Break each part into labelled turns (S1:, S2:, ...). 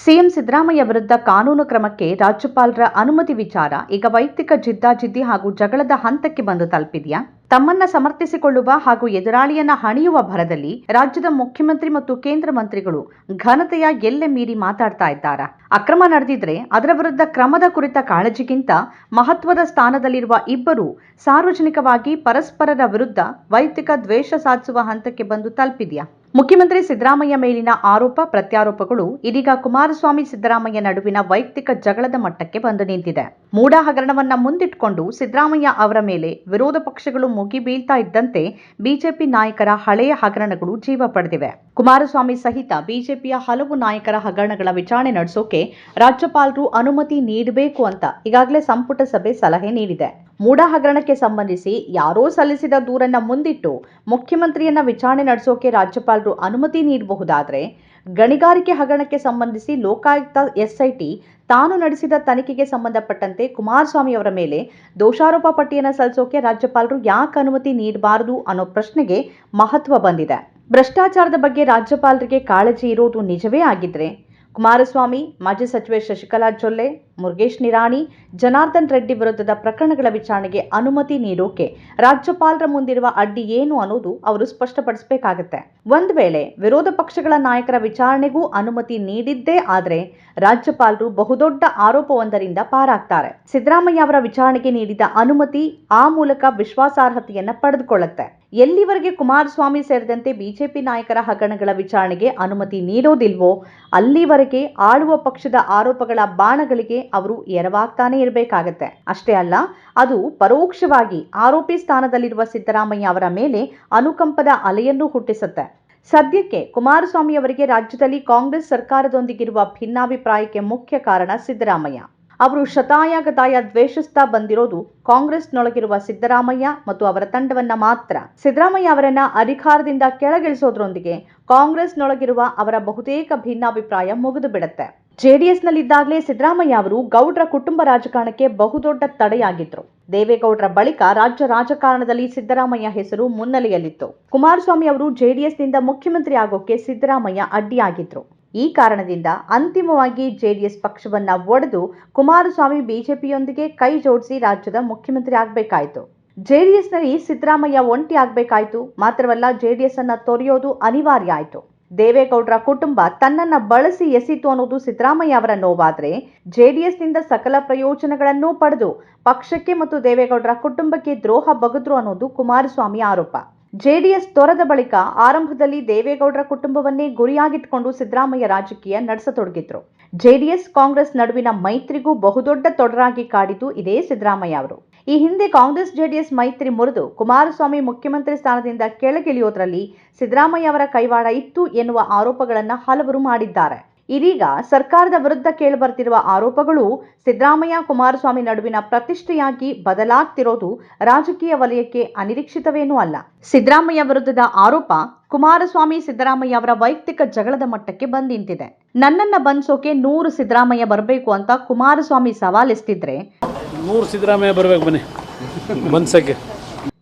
S1: CM Siddaramaiah ವಿರುದ್ಧ ಕಾನೂನು ಕ್ರಮಕ್ಕೆ ರಾಜ್ಯಪಾಲರ ಅನುಮತಿ ವಿಚಾರ ಈಗ ವೈಯಕ್ತಿಕ ಜಿದ್ದಾಜಿದ್ದಿ ಹಾಗೂ ಜಗಳದ ಹಂತಕ್ಕೆ ಬಂದು ತಲುಪಿದೆಯಾ? ತಮ್ಮನ್ನ ಸಮರ್ಥಿಸಿಕೊಳ್ಳುವ ಹಾಗೂ ಎದುರಾಳಿಯನ್ನ ಹಣಿಯುವ ಭರದಲ್ಲಿ ರಾಜ್ಯದ ಮುಖ್ಯಮಂತ್ರಿ ಮತ್ತು ಕೇಂದ್ರ ಮಂತ್ರಿಗಳು ಘನತೆಯ ಎಲ್ಲೆ ಮೀರಿ ಮಾತಾಡ್ತಾ ಇದ್ದಾರಾ? ಅಕ್ರಮ ನಡೆದಿದ್ರೆ ಅದರ ವಿರುದ್ಧ ಕ್ರಮದ ಕುರಿತ ಕಾಳಜಿಗಿಂತ ಮಹತ್ವದ ಸ್ಥಾನದಲ್ಲಿರುವ ಇಬ್ಬರು ಸಾರ್ವಜನಿಕವಾಗಿ ಪರಸ್ಪರರ ವಿರುದ್ಧ ವೈಯಕ್ತಿಕ ದ್ವೇಷ ಸಾಧಿಸುವ ಹಂತಕ್ಕೆ ಬಂದು ತಲುಪಿದೆಯಾ? ಮುಖ್ಯಮಂತ್ರಿ ಸಿದ್ದರಾಮಯ್ಯ ಮೇಲಿನ ಆರೋಪ, ಪ್ರತ್ಯಾರೋಪಗಳು ಇದೀಗ ಕುಮಾರಸ್ವಾಮಿ ಸಿದ್ದರಾಮಯ್ಯ ನಡುವಿನ ವೈಯಕ್ತಿಕ ಜಗಳದ ಮಟ್ಟಕ್ಕೆ ಬಂದು ನಿಂತಿದೆ. ಮೂಡ ಹಗರಣವನ್ನ ಮುಂದಿಟ್ಟುಕೊಂಡು ಸಿದ್ದರಾಮಯ್ಯ ಅವರ ಮೇಲೆ ವಿರೋಧ ಪಕ್ಷಗಳು ಮುಗಿಬೀಳ್ತಾ ಇದ್ದಂತೆ ಬಿಜೆಪಿ ನಾಯಕರ ಹಳೆಯ ಹಗರಣಗಳು ಜೀವ ಪಡೆದಿವೆ. ಕುಮಾರಸ್ವಾಮಿ ಸಹಿತ ಬಿಜೆಪಿಯ ಹಲವು ನಾಯಕರ ಹಗರಣಗಳ ವಿಚಾರಣೆ ನಡೆಸೋಕೆ ರಾಜ್ಯಪಾಲರು ಅನುಮತಿ ನೀಡಬೇಕು ಅಂತ ಈಗಾಗಲೇ ಸಂಪುಟ ಸಭೆ ಸಲಹೆ ನೀಡಿದೆ. ಮೂಡ ಹಗರಣಕ್ಕೆ ಸಂಬಂಧಿಸಿ ಯಾರೋ ಸಲ್ಲಿಸಿದ ದೂರನ್ನ ಮುಂದಿಟ್ಟು ಮುಖ್ಯಮಂತ್ರಿಯನ್ನ ವಿಚಾರಣೆ ನಡೆಸೋಕೆ ರಾಜ್ಯಪಾಲರು ಅನುಮತಿ ನೀಡಬಹುದಾದ್ರೆ ಗಣಿಗಾರಿಕೆ ಹಗರಣಕ್ಕೆ ಸಂಬಂಧಿಸಿ ಲೋಕಾಯುಕ್ತ ಎಸ್ಐಟಿ ತಾನು ನಡೆಸಿದ ತನಿಖೆಗೆ ಸಂಬಂಧಪಟ್ಟಂತೆ ಕುಮಾರಸ್ವಾಮಿ ಅವರ ಮೇಲೆ ದೋಷಾರೋಪ ಪಟ್ಟಿಯನ್ನು ಸಲ್ಲಿಸೋಕೆ ರಾಜ್ಯಪಾಲರು ಯಾಕೆ ಅನುಮತಿ ನೀಡಬಾರದು ಅನ್ನೋ ಪ್ರಶ್ನೆಗೆ ಮಹತ್ವ ಬಂದಿದೆ. ಭ್ರಷ್ಟಾಚಾರದ ಬಗ್ಗೆ ರಾಜ್ಯಪಾಲರಿಗೆ ಕಾಳಜಿ ಇರೋದು ನಿಜವೇ ಆಗಿದ್ರೆ ಕುಮಾರಸ್ವಾಮಿ, ಮಾಜಿ ಸಚಿವೆ ಶಶಿಕಲಾ ಜೊಲ್ಲೆ, ಮುರುಗೇಶ್ ನಿರಾಣಿ, ಜನಾರ್ದನ್ ರೆಡ್ಡಿ ವಿರುದ್ಧದ ಪ್ರಕರಣಗಳ ವಿಚಾರಣೆಗೆ ಅನುಮತಿ ನೀಡೋಕೆ ರಾಜ್ಯಪಾಲರ ಮುಂದಿರುವ ಅಡ್ಡಿ ಏನು ಅನ್ನೋದು ಅವರು ಸ್ಪಷ್ಟಪಡಿಸಬೇಕಾಗತ್ತೆ. ಒಂದು ವೇಳೆ ವಿರೋಧ ಪಕ್ಷಗಳ ನಾಯಕರ ವಿಚಾರಣೆಗೂ ಅನುಮತಿ ನೀಡಿದ್ದೇ ಆದರೆ ರಾಜ್ಯಪಾಲರು ಬಹುದೊಡ್ಡ ಆರೋಪವೊಂದರಿಂದ ಪಾರಾಗ್ತಾರೆ. ಸಿದ್ದರಾಮಯ್ಯ ಅವರ ವಿಚಾರಣೆಗೆ ನೀಡಿದ ಅನುಮತಿ ಆ ಮೂಲಕ ವಿಶ್ವಾಸಾರ್ಹತೆಯನ್ನ ಪಡೆದುಕೊಳ್ಳುತ್ತೆ. ಎಲ್ಲಿವರೆಗೆ ಕುಮಾರಸ್ವಾಮಿ ಸೇರಿದಂತೆ ಬಿಜೆಪಿ ನಾಯಕರ ಹಗರಣಗಳ ವಿಚಾರಣೆಗೆ ಅನುಮತಿ ನೀಡೋದಿಲ್ವೋ, ಅಲ್ಲಿವರೆಗೆ ಆಳುವ ಪಕ್ಷದ ಆರೋಪಗಳ ಬಾಣಗಳಿಗೆ ಅವರು ಎರವಾಗ್ತಾನೆ ಇರಬೇಕಾಗತ್ತೆ. ಅಷ್ಟೇ ಅಲ್ಲ, ಅದು ಪರೋಕ್ಷವಾಗಿ ಆರೋಪಿ ಸ್ಥಾನದಲ್ಲಿರುವ ಸಿದ್ದರಾಮಯ್ಯ ಅವರ ಮೇಲೆ ಅನುಕಂಪದ ಅಲೆಯನ್ನು ಹುಟ್ಟಿಸುತ್ತೆ. ಸದ್ಯಕ್ಕೆ ಕುಮಾರಸ್ವಾಮಿ ಅವರಿಗೆ ರಾಜ್ಯದಲ್ಲಿ ಕಾಂಗ್ರೆಸ್ ಸರ್ಕಾರದೊಂದಿಗಿರುವ ಭಿನ್ನಾಭಿಪ್ರಾಯಕ್ಕೆ ಮುಖ್ಯ ಕಾರಣ ಸಿದ್ದರಾಮಯ್ಯ. ಅವರು ಶತಾಯ ಗತಾಯ ದ್ವೇಷಿಸ್ತಾ ಬಂದಿರೋದು ಕಾಂಗ್ರೆಸ್ನೊಳಗಿರುವ ಸಿದ್ದರಾಮಯ್ಯ ಮತ್ತು ಅವರ ತಂಡವನ್ನ ಮಾತ್ರ. ಸಿದ್ದರಾಮಯ್ಯ ಅವರನ್ನ ಅಧಿಕಾರದಿಂದ ಕೆಳಗಿಳಿಸೋದ್ರೊಂದಿಗೆ ಕಾಂಗ್ರೆಸ್ನೊಳಗಿರುವ ಅವರ ಬಹುತೇಕ ಭಿನ್ನಾಭಿಪ್ರಾಯ ಮುಗಿದು ಬಿಡುತ್ತೆ ಜೆಡಿಎಸ್ನಲ್ಲಿದ್ದಾಗಲೇ ಸಿದ್ದರಾಮಯ್ಯ ಅವರು ಗೌಡ್ರ ಕುಟುಂಬ ರಾಜಕಾರಣಕ್ಕೆ ಬಹುದೊಡ್ಡ ತಡೆಯಾಗಿದ್ರು. ದೇವೇಗೌಡರ ಬಳಿಕ ರಾಜ್ಯ ರಾಜಕಾರಣದಲ್ಲಿ ಸಿದ್ದರಾಮಯ್ಯ ಹೆಸರು ಮುನ್ನೆಲೆಯಲ್ಲಿತ್ತು. ಕುಮಾರಸ್ವಾಮಿ ಅವರು ಜೆಡಿಎಸ್ನಿಂದ ಮುಖ್ಯಮಂತ್ರಿ ಆಗೋಕೆ ಸಿದ್ದರಾಮಯ್ಯ ಅಡ್ಡಿಯಾಗಿದ್ರು. ಈ ಕಾರಣದಿಂದ ಅಂತಿಮವಾಗಿ ಜೆಡಿಎಸ್ ಪಕ್ಷವನ್ನ ಒಡೆದು ಕುಮಾರಸ್ವಾಮಿ ಬಿಜೆಪಿಯೊಂದಿಗೆ ಕೈ ಜೋಡಿಸಿ ರಾಜ್ಯದ ಮುಖ್ಯಮಂತ್ರಿ ಆಗಬೇಕಾಯಿತು. ಜೆಡಿಎಸ್ನಲ್ಲಿ ಸಿದ್ದರಾಮಯ್ಯ ಒಂಟಿ ಆಗಬೇಕಾಯಿತು. ಮಾತ್ರವಲ್ಲ ಜೆಡಿಎಸ್ ಅನ್ನ ತೊರೆಯೋದು ಅನಿವಾರ್ಯ ಆಯಿತು. ದೇವೇಗೌಡರ ಕುಟುಂಬ ತನ್ನನ್ನ ಬಳಸಿ ಎಸಿತು ಅನ್ನೋದು ಸಿದ್ದರಾಮಯ್ಯ ಅವರ ನೋವಾದ್ರೆ ಜೆಡಿಎಸ್ನಿಂದ ಸಕಲ ಪ್ರಯೋಜನಗಳನ್ನೂ ಪಡೆದು ಪಕ್ಷಕ್ಕೆ ಮತ್ತು ದೇವೇಗೌಡರ ಕುಟುಂಬಕ್ಕೆ ದ್ರೋಹ ಬಗೆದ್ರು ಅನ್ನೋದು ಕುಮಾರಸ್ವಾಮಿ ಆರೋಪ. ಜೆಡಿಎಸ್ ತೊರೆದ ಬಳಿಕ ಆರಂಭದಲ್ಲಿ ದೇವೇಗೌಡರ ಕುಟುಂಬವನ್ನೇ ಗುರಿಯಾಗಿಟ್ಟುಕೊಂಡು ಸಿದ್ದರಾಮಯ್ಯ ರಾಜಕೀಯ ನಡೆಸತೊಡಗಿದ್ರು. ಜೆಡಿಎಸ್ ಕಾಂಗ್ರೆಸ್ ನಡುವಿನ ಮೈತ್ರಿಗೂ ಬಹುದೊಡ್ಡ ತೊಡರಾಗಿ ಕಾಡಿತು ಇದೇ ಸಿದ್ದರಾಮಯ್ಯ ಅವರು. ಈ ಹಿಂದೆ ಕಾಂಗ್ರೆಸ್ ಜೆಡಿಎಸ್ ಮೈತ್ರಿ ಮುರಿದು ಕುಮಾರಸ್ವಾಮಿ ಮುಖ್ಯಮಂತ್ರಿ ಸ್ಥಾನದಿಂದ ಕೆಳಗಿಳಿಯೋದ್ರಲ್ಲಿ ಸಿದ್ದರಾಮಯ್ಯ ಅವರ ಕೈವಾಡ ಇತ್ತು ಎನ್ನುವ ಆರೋಪಗಳನ್ನು ಹಲವರು ಮಾಡಿದ್ದಾರೆ. ಇದೀಗ ಸರ್ಕಾರದ ವಿರುದ್ಧ ಕೇಳಿಬರ್ತಿರುವ ಆರೋಪಗಳು ಸಿದ್ದರಾಮಯ್ಯ ಕುಮಾರಸ್ವಾಮಿ ನಡುವಿನ ಪ್ರತಿಷ್ಠೆಯಾಗಿ ಬದಲಾಗ್ತಿರೋದು ರಾಜಕೀಯ ವಲಯಕ್ಕೆ ಅನಿರೀಕ್ಷಿತವೇನೂ ಅಲ್ಲ. ಸಿದ್ದರಾಮಯ್ಯ ವಿರುದ್ಧದ ಆರೋಪ ಕುಮಾರಸ್ವಾಮಿ ಸಿದ್ದರಾಮಯ್ಯ ಅವರ ವೈಯಕ್ತಿಕ ಜಗಳದ ಮಟ್ಟಕ್ಕೆ ಬಂದ್ ನಿಂತಿದೆ ನನ್ನನ್ನ ಬಂಧಿಸೋಕೆ ನೂರು ಸಿದ್ದರಾಮಯ್ಯ ಬರಬೇಕು ಅಂತ ಕುಮಾರಸ್ವಾಮಿ ಸವಾಲೆಸ್ತಿದ್ರೆ?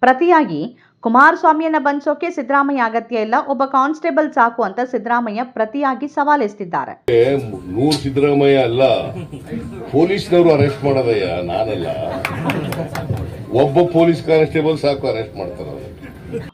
S1: ಪ್ರತಿಯಾಗಿ ಕುಮಾರಸ್ವಾಮಿಯನ್ನ ಬಂಧಿಸೋಕೆ ಸಿದ್ದರಾಮಯ್ಯ ಅಗತ್ಯ ಇಲ್ಲ. ಒಬ್ಬ ಕಾನ್ಸ್ಟೇಬಲ್ ಸಾಕು ಅಂತ ಸಿದ್ದರಾಮಯ್ಯ ಪ್ರತಿಯಾಗಿ ಸವಾಲೆಸ್ತಿದ್ದಾರೆ
S2: ನೂರು ಸಿದ್ದರಾಮಯ್ಯ ಅಲ್ಲ. ಪೊಲೀಸ್ನವರು ಅರೆಸ್ಟ್ ಮಾಡೋದಯ್ಯ ನಾನಲ್ಲ. ಒಬ್ಬ ಪೊಲೀಸ್ ಕಾನ್ಸ್ಟೇಬಲ್ ಸಾಕು ಅರೆಸ್ಟ್ ಮಾಡ್ತಾರೆ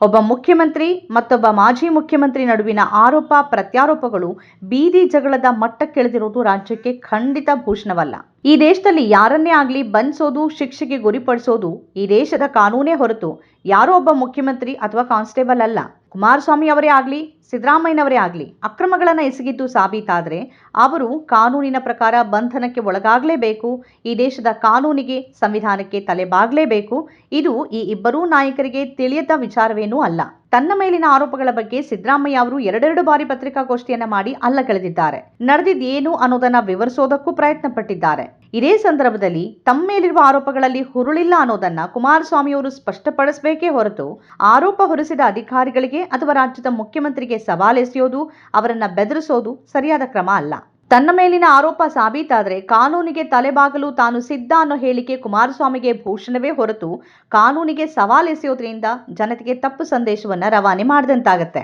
S1: ಒಬ್ಬ ಮುಖ್ಯಮಂತ್ರಿ ಮತ್ತೊಬ್ಬ ಮಾಜಿ ಮುಖ್ಯಮಂತ್ರಿ ನಡುವಿನ ಆರೋಪ ಪ್ರತ್ಯಾರೋಪಗಳು ಬೀದಿ ಜಗಳದ ಮಟ್ಟಕ್ಕಿಳಿದಿರುವುದು ರಾಜ್ಯಕ್ಕೆ ಖಂಡಿತ ಭೂಷಣವಲ್ಲ. ಈ ದೇಶದಲ್ಲಿ ಯಾರನ್ನೇ ಆಗಲಿ ಬಂಧಿಸೋದು, ಶಿಕ್ಷೆಗೆ ಗುರಿಪಡಿಸೋದು ಈ ದೇಶದ ಕಾನೂನೇ ಹೊರತು ಯಾರೋ ಒಬ್ಬ ಮುಖ್ಯಮಂತ್ರಿ ಅಥವಾ ಕಾನ್ಸ್ಟೇಬಲ್ ಅಲ್ಲ. ಕುಮಾರಸ್ವಾಮಿ ಅವರೇ ಆಗಲಿ, ಸಿದ್ದರಾಮಯ್ಯನವರೇ ಆಗಲಿ ಅಕ್ರಮಗಳನ್ನು ಎಸಗಿದ್ದು ಸಾಬೀತಾದರೆ ಅವರು ಕಾನೂನಿನ ಪ್ರಕಾರ ಬಂಧನಕ್ಕೆ ಒಳಗಾಗಲೇಬೇಕು, ಈ ದೇಶದ ಕಾನೂನಿಗೆ, ಸಂವಿಧಾನಕ್ಕೆ ತಲೆಬಾಗಲೇಬೇಕು. ಇದು ಈ ಇಬ್ಬರೂ ನಾಯಕರಿಗೆ ತಿಳಿಯದ ವಿಚಾರವೇನೂ ಅಲ್ಲ. ತನ್ನ ಮೇಲಿನ ಆರೋಪಗಳ ಬಗ್ಗೆ ಸಿದ್ದರಾಮಯ್ಯ ಅವರು ಎರಡೆರಡು ಬಾರಿ ಪತ್ರಿಕಾಗೋಷ್ಠಿಯನ್ನ ಮಾಡಿ ಅಲ್ಲಗಳೆದಿದ್ದಾರೆ ನಡೆದಿದ್ದೇನು ಅನ್ನೋದನ್ನ ವಿವರಿಸೋದಕ್ಕೂ ಪ್ರಯತ್ನ ಪಟ್ಟಿದ್ದಾರೆ ಇದೇ ಸಂದರ್ಭದಲ್ಲಿ ತಮ್ಮ ಮೇಲಿರುವ ಆರೋಪಗಳಲ್ಲಿ ಹುರುಳಿಲ್ಲ ಅನ್ನೋದನ್ನ ಕುಮಾರಸ್ವಾಮಿ ಅವರು ಸ್ಪಷ್ಟಪಡಿಸಬೇಕೇ ಹೊರತು ಆರೋಪ ಹೊರಿಸಿದ ಅಧಿಕಾರಿಗಳಿಗೆ ಅಥವಾ ರಾಜ್ಯದ ಮುಖ್ಯಮಂತ್ರಿಗೆ ಸವಾಲೆಸೆಯೋದು, ಅವರನ್ನ ಬೆದರಿಸೋದು ಸರಿಯಾದ ಕ್ರಮ ಅಲ್ಲ. ತನ್ನ ಮೇಲಿನ ಆರೋಪ ಸಾಬೀತಾದರೆ ಕಾನೂನಿಗೆ ತಲೆಬಾಗಲು ತಾನು ಸಿದ್ಧ ಅನ್ನೋ ಹೇಳಿಕೆ ಕುಮಾರಸ್ವಾಮಿಗೆ ಭೂಷಣವೇ ಹೊರತು ಕಾನೂನಿಗೆ ಸವಾಲೆಸೆಯೋದ್ರಿಂದ ಜನತೆಗೆ ತಪ್ಪು ಸಂದೇಶವನ್ನ ರವಾನೆ ಮಾಡಿದಂತಾಗತ್ತೆ.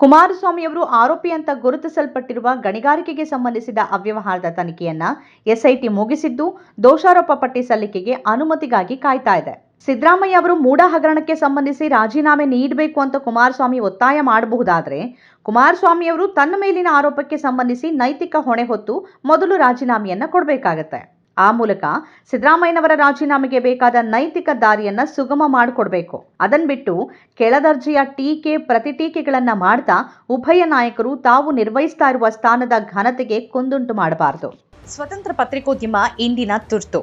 S1: ಕುಮಾರಸ್ವಾಮಿಯವರು ಆರೋಪಿ ಅಂತ ಗುರುತಿಸಲ್ಪಟ್ಟಿರುವ ಗಣಿಗಾರಿಕೆಗೆ ಸಂಬಂಧಿಸಿದ ಅವ್ಯವಹಾರದ ತನಿಖೆಯನ್ನ ಎಸ್ಐಟಿ ಮುಗಿಸಿದ್ದು ದೋಷಾರೋಪ ಪಟ್ಟಿ ಸಲ್ಲಿಕೆಗೆ ಅನುಮತಿಗಾಗಿ ಕಾಯ್ತಾ ಇದೆ. ಸಿದ್ದರಾಮಯ್ಯ ಅವರು ಮೂಡ ಹಗರಣಕ್ಕೆ ಸಂಬಂಧಿಸಿ ರಾಜೀನಾಮೆ ನೀಡಬೇಕು ಅಂತ ಕುಮಾರಸ್ವಾಮಿ ಒತ್ತಾಯ ಮಾಡಬಹುದಾದರೆ ಕುಮಾರಸ್ವಾಮಿ ಅವರು ತನ್ನ ಮೇಲಿನ ಆರೋಪಕ್ಕೆ ಸಂಬಂಧಿಸಿ ನೈತಿಕ ಹೊಣೆ ಹೊತ್ತು ಮೊದಲು ರಾಜೀನಾಮೆಯನ್ನು ಕೊಡಬೇಕಾಗತ್ತೆ. ಆ ಮೂಲಕ ಸಿದ್ದರಾಮಯ್ಯನವರ ರಾಜೀನಾಮೆಗೆ ಬೇಕಾದ ನೈತಿಕ ದಾರಿಯನ್ನ ಸುಗಮ ಮಾಡಿಕೊಡ್ಬೇಕು. ಅದನ್ ಬಿಟ್ಟು ಕೆಳದರ್ಜೆಯ ಟೀಕೆ ಪ್ರತಿ ಟೀಕೆಗಳನ್ನ ಮಾಡ್ತಾ ಉಭಯ ನಾಯಕರು ತಾವು ನಿರ್ವಹಿಸ್ತಾ ಇರುವ ಸ್ಥಾನದ ಘನತೆಗೆ ಕುಂದುಂಟು ಮಾಡಬಾರದು. ಸ್ವತಂತ್ರ ಪತ್ರಿಕೋದ್ಯಮ ಇಂದಿನ ತುರ್ತು.